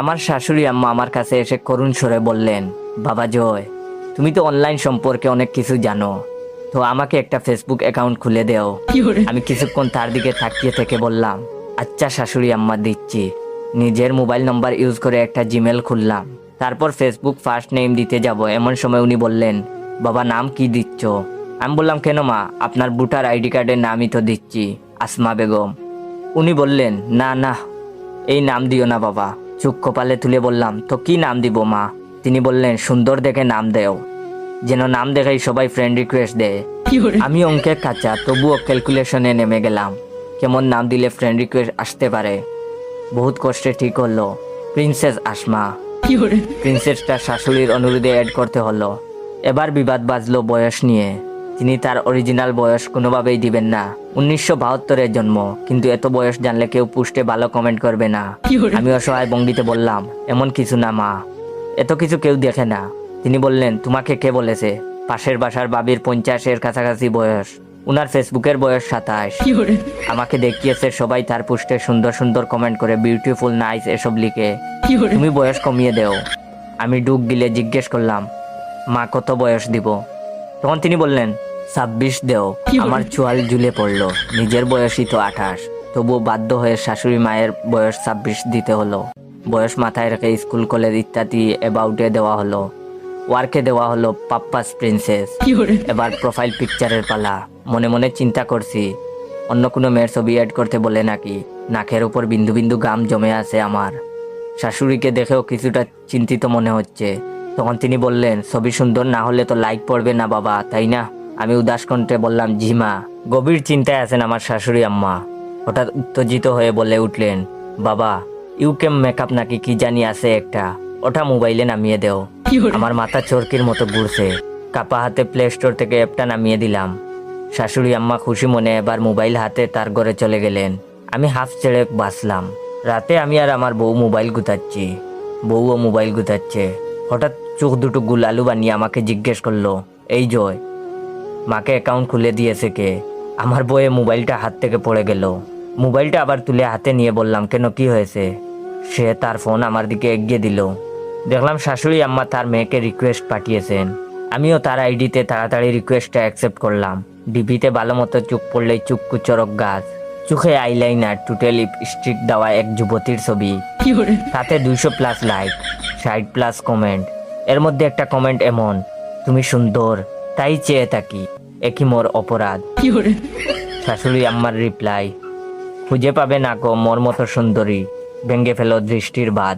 আমার শাশুড়ি আম্মা আমার কাছে এসে করুণ সরে বললেন বাবা জয় তুমি তো অনলাইন সম্পর্কে অনেক কিছু জানো। তো আমাকে একটা ফেসবুক অ্যাকাউন্ট খুলে দেও। আমি কিছুক্ষণ তার দিকে তাকিয়ে থেকে বললাম আচ্ছা শাশুড়ি আম্মা দিচ্ছি। নিজের মোবাইল নাম্বার ইউজ করে একটা জিমেল খুললাম। তারপর ফেসবুক ফার্স্ট নেম দিতে যাব এমন সময় উনি বললেন বাবা নাম কি দিচ্ছ? আমি বললাম কেন মা আপনার ভোটার আইডি কার্ডের নামই তো দিচ্ছি আসমা বেগম। উনি বললেন না না এই নাম দিও না বাবা। চুপ কপালে তুলে বললাম তো কি নাম দিব মা? তিনি বললেন সুন্দর দেখে নাম দেও। যেন নাম দেখেই সবাই ফ্রেন্ড রিকোয়েস্ট দেয় আমি অঙ্কে কাঁচা তবুও ক্যালকুলেশনে নেমে গেলাম। কেমন নাম দিলে ফ্রেন্ড রিকোয়েস্ট আসতে পারে? বহুত কষ্টে ঠিক হলো। প্রিন্সেস আসমা। প্রিন্সেসটা শাশুড়ির অনুরোধে অ্যাড করতে হলো। এবার বিবাদ বাজলো বয়স নিয়ে। তিনি তার অরিজিনাল বয়স কোনোভাবেই দিবেন না। উনিশশো বাহাত্তরের জন্ম কিন্তু এত বয়স জানলে কেউ পুষ্টে ভালো কমেন্ট করবে না। আমি অসহায় বঙ্গিতে বললাম এমন কিছু না মা। এত কিছু কেউ দেখে না। তিনি বললেন তোমাকে কে বলেছে? পাশের বাসার বাবির পঞ্চাশের কাছাকাছি বয়স। উনার ফেসবুকের বয়স সাতাশ। আমাকে দেখিয়েছে সবাই তার পুষ্টে সুন্দর সুন্দর কমেন্ট করে বিউটিফুল নাইস এসব লিখে। তুমি বয়স কমিয়ে দেও। আমি ডুব গিলে জিজ্ঞেস করলাম মা কত বয়স দিব? তখন তিনি বললেন ছাব্বিশ দেও। আমার চুয়াল ঝুলে পড়ল। নিজের বয়সই তো আঠাশ। তবুও বাধ্য হয়ে শাশুড়ি মায়ের বয়স ছাব্বিশ দিতে হলো। বয়স মাথায় রেখে স্কুল কলেজ ইত্যাদি অ্যাবাউটে দেওয়া হলো। ওয়ার্কে দেওয়া হলো পাপ্পাস প্রিন্সেস এবার প্রোফাইল পিকচারের পালা। মনে মনে চিন্তা করছি অন্য কোনো মেয়ের ছবি অ্যাড করতে বলে নাকি? নাকের উপর বিন্দু বিন্দু গাম জমে আছে আমার। শাশুড়িকে দেখেও কিছুটা চিন্তিত মনে হচ্ছে। তখন তিনি বললেন ছবি সুন্দর না হলে তো লাইক পড়বে না বাবা তাই না? আমি উদাস কণ্ঠে বললাম, ঝিমা, গভীর চিন্তায় আছেন আমার শাশুড়ি আম্মা। হঠাৎ উত্তেজিত হয়ে বলে উঠলেন, বাবা ইউকেম মেকআপ নাকি কি জানি আছে একটা। ওটা মোবাইলে নামিয়ে দেও। আমার মাথা চরকির মতো ঘুরছে। কাপা হাতে প্লে স্টোর থেকে অ্যাপটা নামিয়ে দিলাম। শাশুড়ি আম্মা খুশি মনে এবার মোবাইল হাতে তার ঘরে চলে গেলেন। আমি হাফ ছেড়ে বাসলাম রাতে আমি আর আমার বউ মোবাইল গুতাচ্ছি। বউও মোবাইল গুতাচ্ছে। হঠাৎ চোখ দুটো গুলালু বানিয়ে আমাকে জিজ্ঞেস করল, এই জয় মাকে অ্যাকাউন্ট খুলে দিয়েছে কে? আমার বইয়ে মোবাইলটা হাত থেকে পড়ে গেল। মোবাইলটা আবার তুলে হাতে নিয়ে বললাম কেন কি হয়েছে? সে তার ফোন আমার দিকে এগিয়ে দিল। দেখলাম শাশুড়ি আম্মা তার মেয়েকে রিকোয়েস্ট পাঠিয়েছেন। আমিও তার আইডিতে তাড়াতাড়ি রিকোয়েস্টটা অ্যাকসেপ্ট করলাম। ডিপিতে ভালো মতো চুপ পড়লেই চুক্কু চরক গাছ। চোখে আইলাইনার টুটে লিপস্টিক দেওয়া এক যুবতীর ছবি। তাতে দুইশো প্লাস লাইক ষাট প্লাস কমেন্ট এর মধ্যে একটা কমেন্ট এমন তুমি সুন্দর তাই চেয়ে থাকি একই মোর অপরাধ। শাশুড়ি আম্মার রিপ্লাই খুঁজে পাবে না কো মোর মতো সুন্দরী ভেঙ্গে ফেলো দৃষ্টির বাদ